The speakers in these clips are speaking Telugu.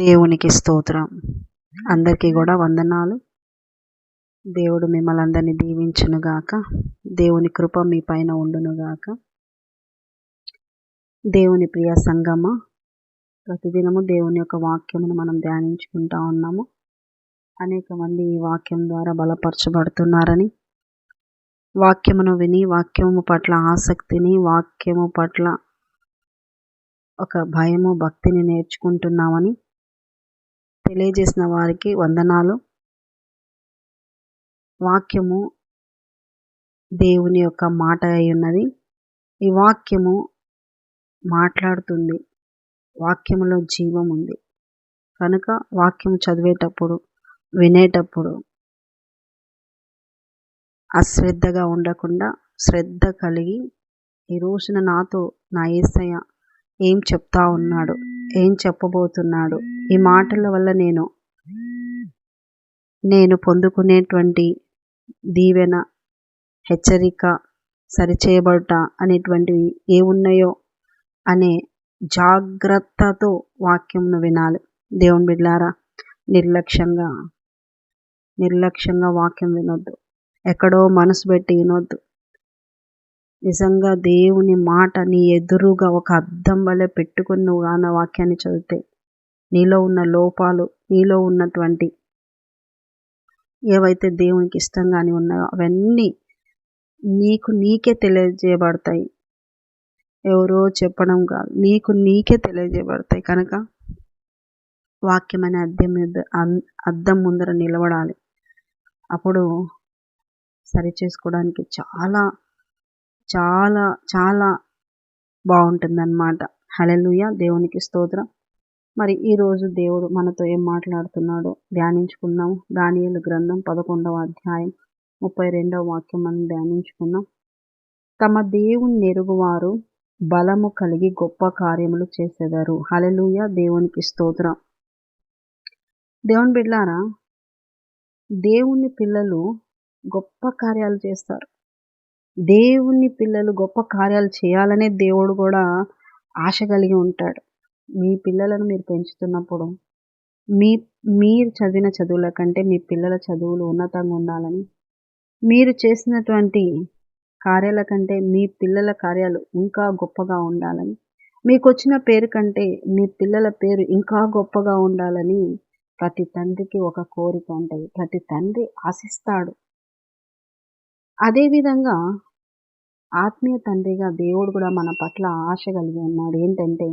దేవునికి స్తోత్రం. అందరికీ కూడా వందనాలు. దేవుడు మిమ్మల్ని అందరినీ దీవించునుగాక దేవుని కృప మీ పైన ఉండునుగాక దేవుని ప్రియ సంగమ ప్రతిదినము దేవుని యొక్క వాక్యమును మనం ధ్యానించుకుంటా ఉన్నాము. అనేక మంది ఈ వాక్యం ద్వారా బలపరచబడుతున్నారని. వాక్యమును విని వాక్యము పట్ల ఆసక్తిని వాక్యము పట్ల ఒక భయము భక్తిని నేర్చుకుంటున్నామని. తెలియజేసిన వారికి వందనాలు. వాక్యము దేవుని యొక్క మాట అయి ఉన్నది. ఈ వాక్యము మాట్లాడుతుంది. వాక్యములో జీవం ఉంది. కనుక వాక్యం చదివేటప్పుడు వినేటప్పుడు అశ్రద్ధగా ఉండకుండా శ్రద్ధ కలిగి ఈ రోజున నాతో నా ఏసయ్య ఏం చెప్తా ఉన్నాడు? ఏం చెప్పబోతున్నాడు? ఈ మాటల వల్ల నేను నేను పొందుకునేటువంటి దీవెన హెచ్చరిక సరిచేయబడట అనేటువంటివి ఏ ఉన్నాయో అనే జాగ్రత్తతో వాక్యంను వినాలి. దేవుని బిడ్లారా నిర్లక్ష్యంగా నిర్లక్ష్యంగా వాక్యం వినొద్దు. ఎక్కడో మనసు పెట్టి వినొద్దు. నిజంగా దేవుని మాట నీ ఎదురుగా ఒక అద్దం వలె పెట్టుకుని నువ్వు కాన వాక్యాన్ని చదివితే నీలో ఉన్న లోపాలు నీలో ఉన్నటువంటి ఏవైతే దేవునికి ఇష్టంగాని ఉన్నాయో అవన్నీ నీకు నీకే తెలియజేయబడతాయి. ఎవరో చెప్పడం కాదు. నీకు నీకే తెలియజేయబడతాయి. కనుక వాక్యం అనే అద్దం అద్దం ముందర నిలబడాలి. అప్పుడు సరి చేసుకోవడానికి చాలా చాలా చాలా బాగుంటుందన్నమాట. హలెలుయ దేవునికి స్తోత్రం. మరి ఈరోజు దేవుడు మనతో ఏం మాట్లాడుతున్నాడో ధ్యానించుకుందాం. దానియలు గ్రంథం పదకొండవ అధ్యాయం ముప్పై రెండవ వాక్యం మనం ధ్యానించుకున్నాం తమ దేవుని నెరుగువారు బలము కలిగి గొప్ప కార్యములు చేసేదారు. హలలుయ దేవునికి స్తోత్రం. దేవుని బిడ్లారా దేవుని పిల్లలు గొప్ప కార్యాలు చేస్తారు. దేవుని పిల్లలు గొప్ప కార్యాలు చేయాలనే దేవుడు కూడా ఆశ కలిగి ఉంటాడు. మీ పిల్లలను మీరు పెంచుతున్నప్పుడు మీ మీరు చదివిన చదువుల కంటే మీ పిల్లల చదువులు ఉన్నతంగా ఉండాలని మీరు చేసినటువంటి కార్యాల కంటే మీ పిల్లల కార్యాలు ఇంకా గొప్పగా ఉండాలని మీకు వచ్చిన పేరు కంటే మీ పిల్లల పేరు ఇంకా గొప్పగా ఉండాలని ప్రతి తండ్రికి ఒక కోరిక ఉంటుంది. ప్రతి తండ్రి ఆశిస్తాడు. అదేవిధంగా ఆత్మీయ తండ్రిగా దేవుడు కూడా మన పట్ల ఆశ కలిగి ఉన్నాడు. ఏంటంటే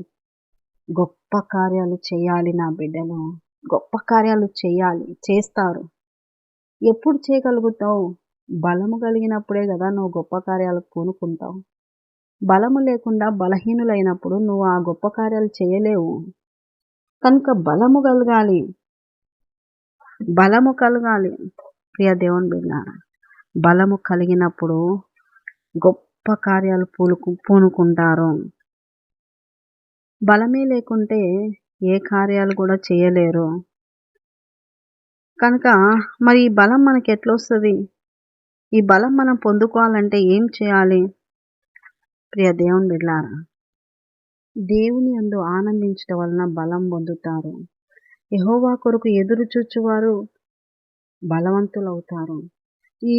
గొప్ప కార్యాలు చేయాలి నా బిడ్డలు. గొప్ప కార్యాలు చేయాలి చేస్తారు. ఎప్పుడు చేయగలుగుతావు? బలము కలిగినప్పుడే కదా నువ్వు గొప్ప కార్యాలు పూనుకుంటావు. బలము లేకుండా బలహీనులైనప్పుడు నువ్వు ఆ గొప్ప కార్యాలు చేయలేవు. కనుక బలము కలగాలి. బలము కలగాలి. ప్రియ దేవుని బిడ్డ బలము కలిగినప్పుడు గొప్ప కార్యాలు పూనుకు పూనుకుంటారు. బలమే లేకుంటే ఏ కార్యాలు కూడా చేయలేరు. కనుక మరి ఈ బలం మనకి ఎట్లా వస్తుంది ఈ బలం మనం పొందుకోవాలంటే ఏం చేయాలి? ప్రియ దేవుని బిడ్లారా దేవుని అందు ఆనందించడం వలన బలం పొందుతారు. యహోవా కొరకు ఎదురు చూచువారు బలవంతులవుతారు. ఈ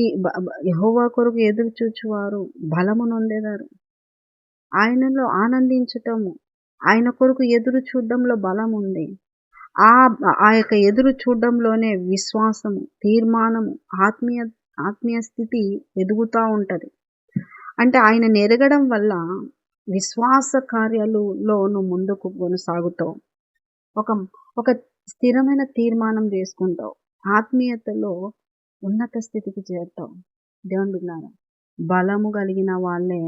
యహోవా కొరకు ఎదురు చూచువారు బలము నొందేదారు. ఆయనలో ఆనందించటము ఆయన కొరకు ఎదురు చూడడంలో బలం ఉంది ఆ ఆ యొక్క ఎదురు చూడడంలోనే విశ్వాసము తీర్మానము ఆత్మీయ ఆత్మీయ స్థితి ఎదుగుతూ ఉంటుంది. అంటే ఆయన నెరగడం వల్ల విశ్వాస కార్యాలలో నువ్వు ముందుకు కొనసాగుతావు. ఒక ఒక స్థిరమైన తీర్మానం చేసుకుంటావు. ఆత్మీయతలో ఉన్నత స్థితికి చేరుతావు. దేవుని బలము కలిగిన వాళ్ళే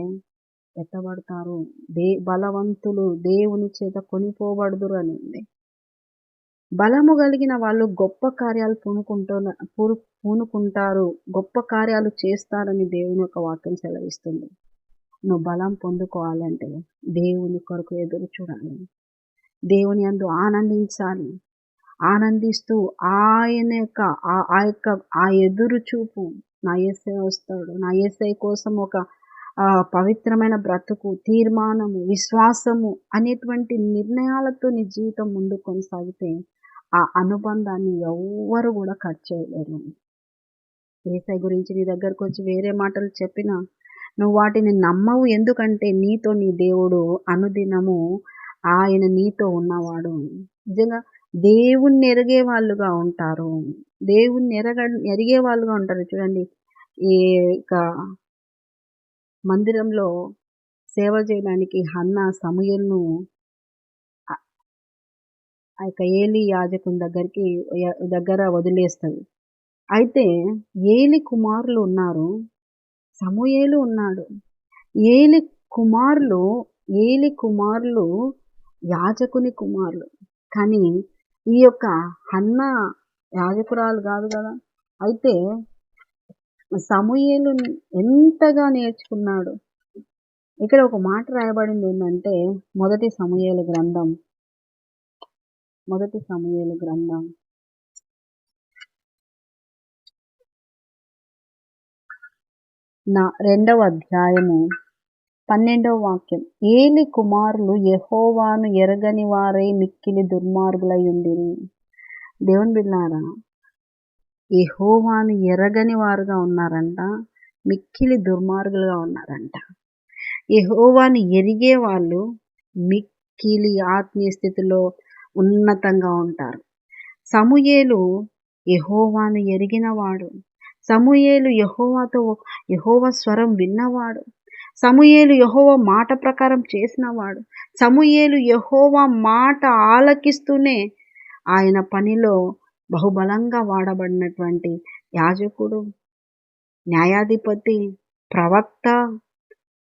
ఎత్తబడతారు. దే బలవంతులు దేవుని చేత కొనిపోబడదురు అని ఉంది బలము కలిగిన వాళ్ళు గొప్ప కార్యాలు పూనుకుంటున్న పూను పూనుకుంటారు. గొప్ప కార్యాలు చేస్తారని దేవుని యొక్క వాక్యం సెలవిస్తుంది. నువ్వు బలం పొందుకోవాలంటే దేవుని కొరకు ఎదురు చూడాలి. దేవుని అందు ఆనందించాలి. ఆనందిస్తూ ఆయన యొక్క ఆ యొక్క ఆ ఎదురు చూపు నా ఎస్ఐ వస్తాడు. నా ఎస్ఐ కోసం ఒక పవిత్రమైన బ్రతుకు తీర్మానము విశ్వాసము అనేటువంటి నిర్ణయాలతో నీ జీవితం ముందు కొనసాగితే ఆ అనుబంధాన్ని ఎవ్వరు కూడా కట్ చేయలేరు. ఏసై గురించి నీ దగ్గరకు వచ్చి వేరే మాటలు చెప్పినా నువ్వు వాటిని నమ్మవు. ఎందుకంటే నీతో నీ దేవుడు అనుదినము ఆయన నీతో ఉన్నవాడు. నిజంగా దేవుణ్ణి ఎరిగే వాళ్ళుగా ఉంటారు. దేవుణ్ణి ఎరగ ఎరిగే వాళ్ళుగా ఉంటారు. చూడండి ఈ మందిరంలో సేవ చేయడానికి హన్న సమయలను ఆ యొక్క ఏలి యాజకుని దగ్గరికి దగ్గర వదిలేస్తుంది. అయితే ఏలి కుమారులు ఉన్నారు. సమూయేలు ఉన్నాడు. ఏలి కుమారులు ఏలి కుమారులు యాజకుని కుమారులు. కానీ ఈ యొక్క హన్న యాజకురాలు కాదు కదా. అయితే సమూయేలు ఎంతగా నేర్చుకున్నాడు. ఇక్కడ ఒక మాట రాయబడింది ఏంటంటే మొదటి సమూహేలు గ్రంథం. మొదటి సమూహేలు గ్రంథం. నా రెండవ అధ్యాయము పన్నెండవ వాక్యం. ఏలి కుమారులు యహోవాను ఎరగని వారే మిక్కిలి దుర్మార్గులై ఉండిరి. దేవుని బిల్లారా యహోవాను ఎరగని వారుగా ఉన్నారంట మిక్కిలి దుర్మార్గులుగా ఉన్నారంట. యహోవాను ఎరిగే వాళ్ళు మిక్కిలి ఆత్మీయ స్థితిలో ఉన్నతంగా ఉంటారు. సమూయేలు యహోవాను ఎరిగినవాడు సమూయేలు యహోవాతో యహోవ స్వరం విన్నవాడు. సమూయేలు యహోవ మాట ప్రకారం చేసినవాడు సమూయేలు యహోవ మాట ఆలకిస్తూనే ఆయన పనిలో బహుబలంగా వాడబడినటువంటి యాజకుడు న్యాయాధిపతి ప్రవక్త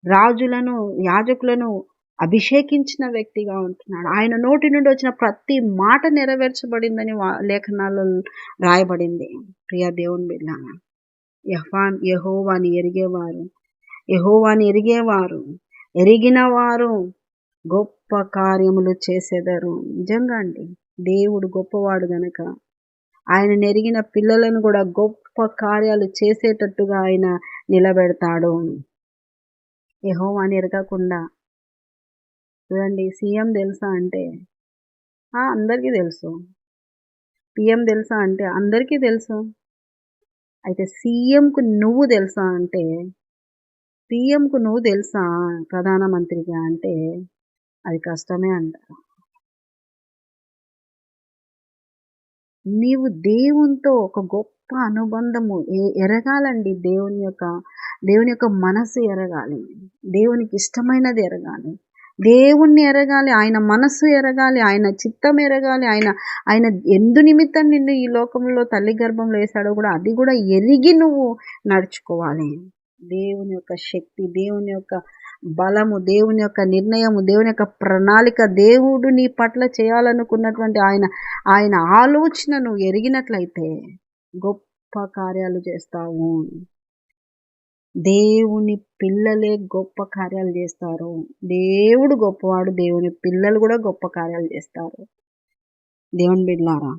రాజులను యాజకులను అభిషేకించిన వ్యక్తిగా ఉంటున్నాడు. ఆయన నోటి నుండి వచ్చిన ప్రతి మాట నెరవేర్చబడిందని లేఖనాల్లో రాయబడింది. ప్రియా దేవుని బిడ్డ యహ్వాన్ యహోవాని ఎరిగేవారు యహోవాని ఎరిగేవారు ఎరిగిన వారు గొప్ప కార్యములు చేసేదారు. నిజంగా అండి దేవుడు గొప్పవాడు గనక ఆయన నెరిగిన పిల్లలను కూడా గొప్ప కార్యాలు చేసేటట్టుగా ఆయన నిలబెడతాడు. యహోవాని ఎరగకుండా చూడండి సీఎం తెలుసా అంటే? అందరికీ తెలుసు. పిఎం తెలుసా అంటే? అందరికీ తెలుసు. అయితే సీఎంకు నువ్వు తెలుసా అంటే? పిఎంకు నువ్వు తెలుసా ప్రధానమంత్రిగా అంటే? అది కష్టమే అంటారు. నీవు దేవునితో ఒక గొప్ప అనుబంధము ఎరగాలండి దేవుని యొక్క దేవుని యొక్క మనసు ఎరగాలి. దేవునికి ఇష్టమైనది ఎరగాలి. దేవుణ్ణి ఎరగాలి ఆయన మనస్సు ఎరగాలి ఆయన చిత్తం ఎరగాలి ఆయన ఆయన ఎందు నిమిత్తం నిన్ను ఈ లోకంలో తల్లి గర్భంలో వేశాడో కూడా అది కూడా ఎరిగి నువ్వు నడుచుకోవాలి. దేవుని యొక్క శక్తి దేవుని యొక్క బలము దేవుని యొక్క నిర్ణయము దేవుని యొక్క ప్రణాళిక దేవుడు నీ పట్ల చేయాలనుకున్నటువంటి ఆయన ఆయన ఆలోచన నువ్వు ఎరిగినట్లయితే గొప్ప కార్యాలు చేస్తావు. దేవుని పిల్లలే గొప్ప కార్యాలు చేస్తారు. దేవుడు గొప్పవాడు దేవుని పిల్లలు కూడా గొప్ప కార్యాలు చేస్తారు. దేవుని బిడ్లారా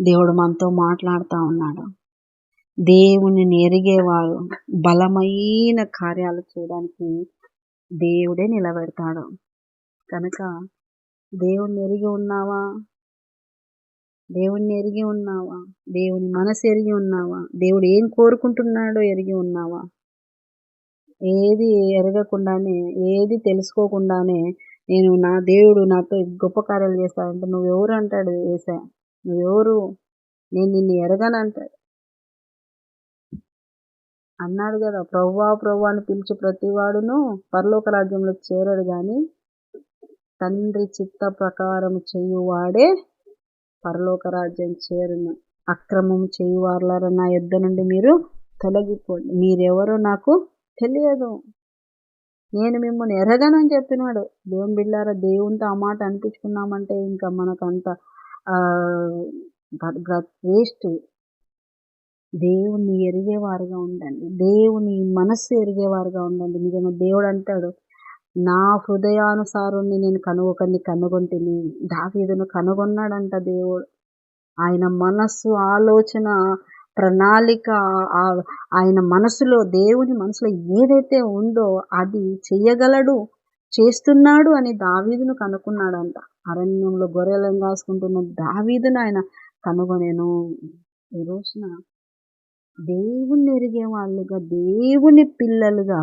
దేవుడు మనతో మాట్లాడుతూ ఉన్నాడు. దేవుని ఎరిగేవారు బలమైన కార్యాలు చేయడానికి దేవుడే నిలబెడతాడు. కనుక దేవుణ్ణి ఎరిగి ఉన్నావా? దేవుణ్ణి ఎరిగి ఉన్నావా? దేవుని మనసు ఎరిగి ఉన్నావా? దేవుడు ఏం కోరుకుంటున్నాడో ఎరిగి ఉన్నావా? ఏది ఎరగకుండానే ఏది తెలుసుకోకుండానే నేను నా దేవుడు నాతో గొప్ప కార్యాలు చేస్తాడంటే నువ్వెవరు అంటాడు వేసా నువ్వెవరు? నేను నిన్ను ఎరగనంటాడు. అన్నాడు కదా ప్రవ్వా ప్రవ్వా అని పిలిచి ప్రతివాడును పరలోక రాజ్యంలో చేరడు కానీ తండ్రి చిత్త ప్రకారం చేయువాడే పరలోక రాజ్యం చేరును. అక్రమం చేయువారులారా నా యుద్ధ నుండి మీరు తొలగిపోండి. మీరెవరో నాకు తెలియదు. నేను మిమ్మల్ని ఎరగనని చెప్పినాడు. దేవుని బిళ్ళారా దేవునితో ఆ మాట అనిపించుకున్నామంటే ఇంకా మనకంత వేస్ట్ దేవుణ్ణి ఎరిగేవారుగా ఉండండి. దేవుని మనస్సు ఎరిగేవారుగా ఉండండి. నిజంగా దేవుడు అంటాడు నా హృదయానుసారుణ్ణి నేను కనుగొకరిని కనుగొంటిని. దావీదును కనుగొన్నాడంట దేవుడు. ఆయన మనస్సు ఆలోచన ప్రణాళిక ఆయన మనసులో దేవుని మనసులో ఏదైతే ఉందో అది చెయ్యగలడు చేస్తున్నాడు అని దావీదును కనుక్కున్నాడంట. అరణ్యంలో గొర్రెలను కాసుకుంటున్న దావీదును ఆయన కనుగొనేను. ఈ రోజున దేవుణ్ణి ఎరిగే వాళ్ళుగా దేవుని పిల్లలుగా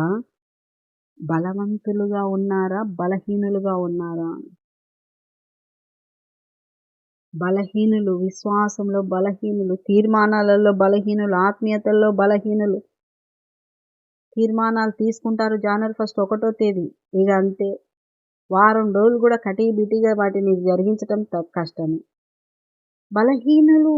బలవంతులుగా ఉన్నారా బలహీనులుగా ఉన్నారా? బలహీనులు విశ్వాసంలో బలహీనులు తీర్మానాలలో బలహీనులు ఆత్మీయతల్లో బలహీనులు. తీర్మానాలు తీసుకుంటారు జనవరి ఫస్ట్ ఒకటో తేదీ. ఇక అంతే. వారం రోజులు కూడా కటి బిటీగా వాటిని జరిగించటం కష్టమే. బలహీనులు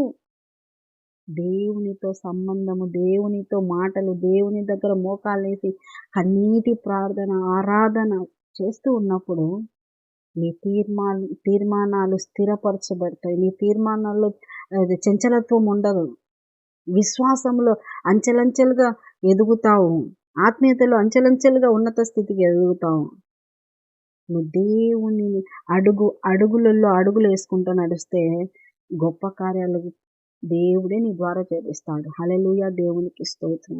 దేవునితో సంబంధము దేవునితో మాటలు దేవుని దగ్గర మోకాలేసి కన్నీటి ప్రార్థన ఆరాధన చేస్తూ ఉన్నప్పుడు నీ తీర్మా తీర్మానాలు స్థిరపరచబడతాయి. నీ తీర్మానాల్లో చంచలత్వం ఉండదు. విశ్వాసంలో అంచెలంచెలుగా ఎదుగుతావు. ఆత్మీయతలో అంచెలంచెలుగా ఉన్నత స్థితికి ఎదుగుతావు. నువ్వు దేవుని అడుగు అడుగులలో అడుగులు వేసుకుంటూ నడిస్తే గొప్ప కార్యాలు దేవుడే నీ ద్వారా చేపిస్తాడు. హలలుయ దేవునికి స్తోత్రం.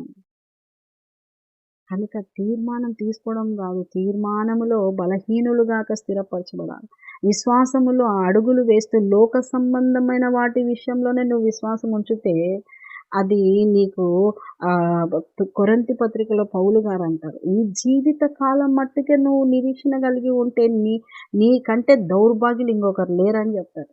కనుక తీర్మానం తీసుకోవడం కాదు తీర్మానములో బలహీనులుగాక స్థిరపరచబడాలి. విశ్వాసములో అడుగులు వేస్తూ లోక సంబంధమైన వాటి విషయంలోనే నువ్వు విశ్వాసం ఉంచితే అది నీకు కొరంతి పత్రికలో పౌలు గారు అంటారు. ఈ జీవిత కాలం మట్టుకే నువ్వు నిరీక్షణ కలిగి ఉంటే నీ నీకంటే దౌర్భాగ్యులు ఇంకొకరు లేరని చెప్తారు.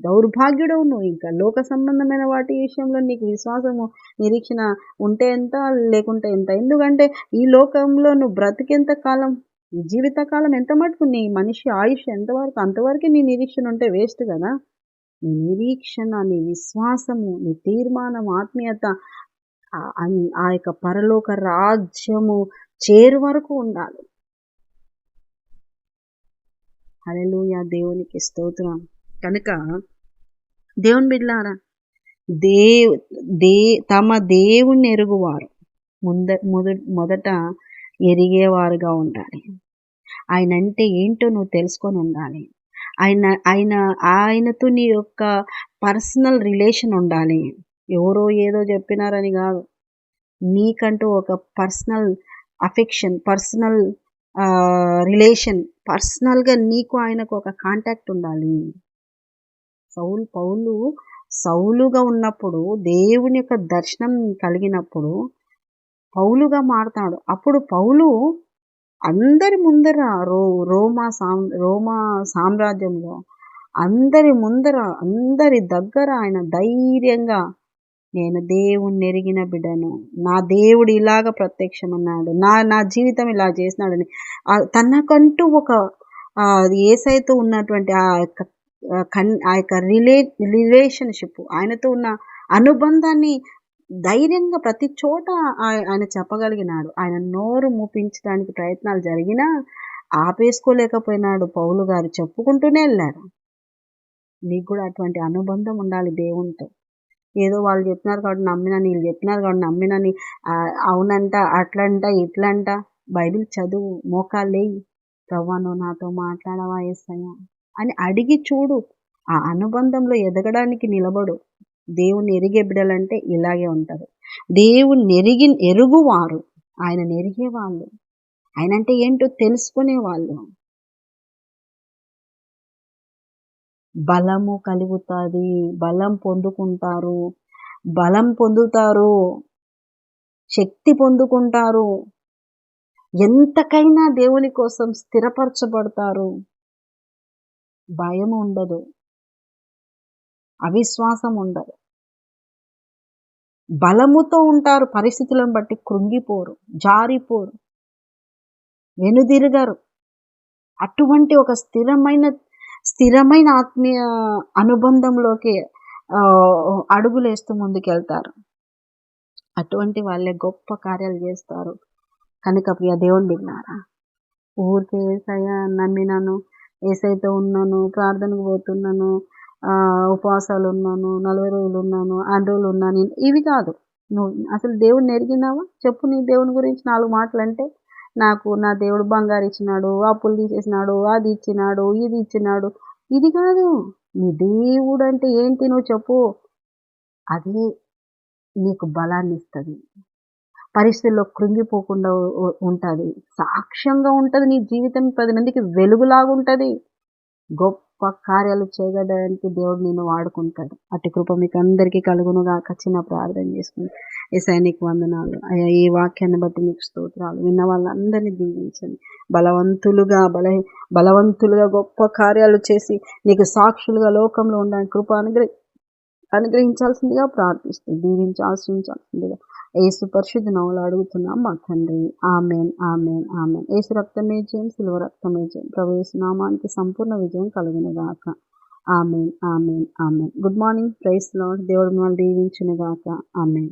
దౌర్భాగ్యుడవు నువ్వు ఇంకా లోక సంబంధమైన వాటి విషయంలో నీకు విశ్వాసము నిరీక్షణ ఉంటే ఎంత లేకుంటే ఎంత? ఎందుకంటే ఈ లోకంలో నువ్వు బ్రతికెంత కాలం జీవితకాలం ఎంత మటుకు? నీ మనిషి ఆయుష్ ఎంతవరకు? అంతవరకు నీ నిరీక్షణ ఉంటే వేస్ట్ కదా. నీ నిరీక్షణ నీ విశ్వాసము నీ తీర్మానం ఆత్మీయత ఆ యొక్క పరలోక రాజ్యము చేరు వరకు ఉండాలి. హలెలుయా దేవునికి స్తోత్రం. కనుక దేవుని బిడ్లారా దే దే తమ దేవుణ్ణి ఎరుగువారు ముంద మొదట ఎరిగేవారుగా ఉండాలి. ఆయన అంటే ఏంటో నువ్వు తెలుసుకొని ఉండాలి. ఆయన ఆయన ఆయనతో నీ యొక్క పర్సనల్ రిలేషన్ ఉండాలి. ఎవరో ఏదో చెప్పినారని కాదు. నీకంటూ ఒక పర్సనల్ అఫెక్షన్ పర్సనల్ రిలేషన్ పర్సనల్గా నీకు ఆయనకు ఒక కాంటాక్ట్ ఉండాలి. సౌలు పౌలు సౌలుగా ఉన్నప్పుడు దేవుని యొక్క దర్శనం కలిగినప్పుడు పౌలుగా మారుతాడు. అప్పుడు పౌలు అందరి ముందర రో రోమా సామ్ రోమా సామ్రాజ్యంలో అందరి ముందర అందరి దగ్గర ఆయన ధైర్యంగా నేను దేవుణ్ణి ఎరిగిన బిడ్డను నా దేవుడు ఇలాగ ప్రత్యక్షమన్నాడు నా నా జీవితం ఇలా చేసినాడని. తనకంటూ ఒక ఏసైతో ఉన్నటువంటి ఆ యొక్క కన్ ఆ యొక్క రిలే రిలేషన్షిప్ ఆయనతో ఉన్న అనుబంధాన్ని ధైర్యంగా ప్రతి చోట ఆయన చెప్పగలిగినాడు. ఆయన నోరు మూపించడానికి ప్రయత్నాలు జరిగినా ఆపేసుకోలేకపోయినాడు పౌలు గారు. చెప్పుకుంటూనే వెళ్ళారు. నీకు కూడా అటువంటి అనుబంధం ఉండాలి దేవునితో. ఏదో వాళ్ళు చెప్పినారు కాబట్టి నమ్మినా వీళ్ళు చెప్పినారు కాబట్టి నమ్మినని అవునంట అట్లంట ఇట్లంట. బైబిల్ చదువు మోకాళ్ళేయి ప్రవ్వా నాతో మాట్లాడవా ఏసయ్యా? అని అడిగి చూడు. ఆ అనుబంధంలో ఎదగడానికి నిలబడు. దేవుని ఎరిగే బిడ్డలంటే ఇలాగే ఉంటారు. దేవుని ఎరిగి ఎరుగువారు. ఆయన నెరిగే వాళ్ళు ఆయన అంటే ఏంటో తెలుసుకునే వాళ్ళు బలము కలుగుతుంది. బలం పొందుకుంటారు. బలం పొందుతారు. శక్తి పొందుకుంటారు. ఎంతకైనా దేవుని కోసం స్థిరపరచబడతారు. భయం ఉండదు అవిశ్వాసం ఉండదు బలముతో ఉంటారు పరిస్థితులను బట్టి కృంగిపోరు జారిపోరు వెనుదిరగరు. అటువంటి ఒక స్థిరమైన స్థిరమైన ఆత్మీయ అనుబంధంలోకి అడుగులేస్తూ ముందుకెళ్తారు. అటువంటి వాళ్ళే గొప్ప కార్యాలు చేస్తారు. కనుక ప్రియ దేవుని విన్నారా? ఊరికే సయ నమ్మినాను ఏసైతో ఉన్నాను ప్రార్థనకు పోతున్నాను ఉపవాసాలు ఉన్నాను నలభై రోజులు ఉన్నాను అన్ని రోజులు ఉన్నాను ఇవి కాదు. నువ్వు అసలు దేవుడిని ఎరిగినావా చెప్పు నీ దేవుని గురించి నాలుగు మాటలు అంటే నాకు నా దేవుడు బంగారు ఇచ్చినాడు అప్పులు తీసేసినాడు అది ఇచ్చినాడు ఇది ఇచ్చినాడు. ఇది కాదు. నీ దేవుడు అంటే ఏంటి నువ్వు చెప్పు. అదే నీకు బలాన్ని ఇస్తుంది. పరిస్థితుల్లో కృంగిపోకుండా ఉంటుంది. సాక్ష్యంగా ఉంటుంది నీ జీవితం పది మందికి వెలుగులాగా ఉంటుంది. గొప్ప కార్యాలు చేయగలడానికి దేవుడు నేను వాడుకుంటాడు. అటు కృప మీకు అందరికీ కలుగునుగాక. చిన్న ప్రార్థన చేసుకుని ఈ సైనిక వందనాలు. అయ్యా ఈ వాక్యాన్ని బట్టి మీకు స్తోత్రాలు. విన్న వాళ్ళందరినీ దీవించండి. బలవంతులుగా బల బలవంతులుగా గొప్ప కార్యాలు చేసి నీకు సాక్షులుగా లోకంలో ఉండడానికి కృప అనుగ్రహి అనుగ్రహించాల్సిందిగా ప్రార్థిస్తుంది దీవించి ఆశ్రయించాల్సిందిగా ఏసు పరిశుద్ధ నవ్వులు అడుగుతున్నాం మా తండ్రి. Amen amen amen. ఏసు రక్తమే జయం సిల్వ రక్తమే జయం. ప్రవేశ నామానికి సంపూర్ణ విజయం కలుగునుగాక amen amen amen. Good morning praise Lord దేవుడు మిమ్మల్ని దీవించునుగాక ఆమెన్.